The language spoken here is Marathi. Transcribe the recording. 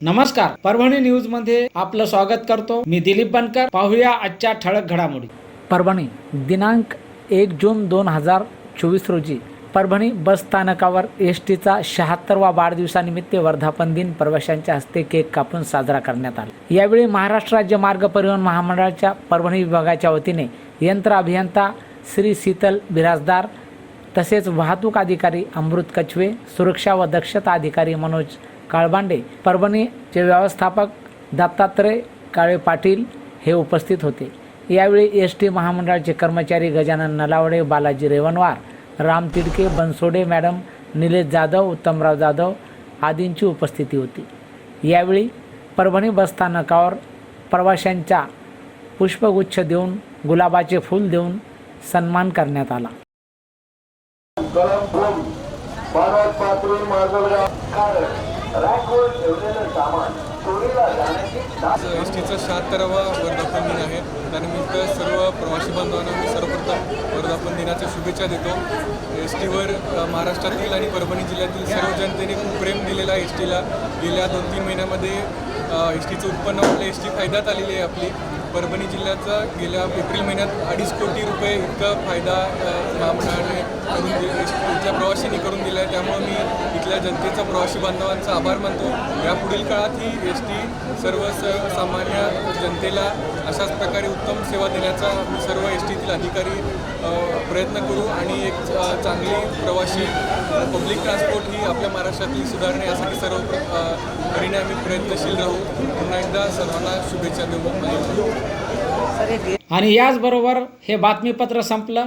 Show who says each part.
Speaker 1: नमस्कार परभणी न्यूजमध्ये आपलं स्वागत करतो. मी दिलीप बनकर. पाहूया आजच्या ठळक घडामोडी.
Speaker 2: परभणी दिनांक एक जून दोन हजार चोवीस रोजी परभणी बस स्थानकावर एस टीचा शहात्तरवा वाढदिवसानिमित्त वर्धापन दिन प्रवाशांच्या हस्ते केक कापून साजरा करण्यात आला. यावेळी महाराष्ट्र राज्य मार्ग परिवहन महामंडळाच्या परभणी विभागाच्या वतीने यंत्र अभियंता श्री शीतल बिराजदार तसेच वाहतूक अधिकारी अमृत कचवे सुरक्षा व दक्षता अधिकारी मनोज काळबांडे परभणीचे व्यवस्थापक दत्तात्रय काळे पाटील हे उपस्थित होते. यावेळी एस टी महामंडळाचे कर्मचारी गजानन नलावडे बालाजी रेवनवार राम तिडके बनसोडे मॅडम निलेश जाधव उत्तमराव जाधव आदींची उपस्थिती होती. यावेळी परभणी बसस्थानकावर प्रवाशांच्या पुष्पगुच्छ देऊन गुलाबाचे फूल देऊन सन्मान करण्यात आला.
Speaker 3: गरम मानव पातळी माजलगाव कारण रॅकवर ठेवलेलं सामान चोरीला जाण्याची
Speaker 4: एस टीचं शहात्तरावा वर्धापन दिन आहे. त्यानिमित्त सर्व प्रवासी बांधवांना मी सर्वप्रथम वर्धापन दिनाच्या शुभेच्छा देतो. एस टीवर महाराष्ट्रातील आणि परभणी जिल्ह्यातील सर्व जनतेने खूप प्रेम दिलेला आहे एस टीला गेल्या दोन तीन महिन्यामध्ये एस टीचं उत्पन्न वाढलं एस टी फायद्यात आलेली आहे आपली. परभणी जिल्ह्याचा गेल्या एप्रिल महिन्यात अडीच कोटी रुपये इतका फायदा महामंडळाने करून दि इथल्या प्रवाशांनी करून दिलं आहे त्यामुळे मी इथल्या जनतेचा प्रवासी बांधवांचा आभार मानतो. काळात ही एस टी सर्व सामान्य जनतेला अशाच प्रकारे उत्तम सेवा देण्याचा सर्व एस टीतील अधिकारी प्रयत्न करू आणि एक चांगली प्रवासी पब्लिक ट्रान्सपोर्ट ही आपल्या महाराष्ट्रातली सुधारणे यासाठी सर्व प्र परीने आम्ही प्रयत्नशील राहू. पुन्हा एकदा सर्वांना शुभेच्छा देऊ
Speaker 1: आणि याचबरोबर हे बातमीपत्र संपलं.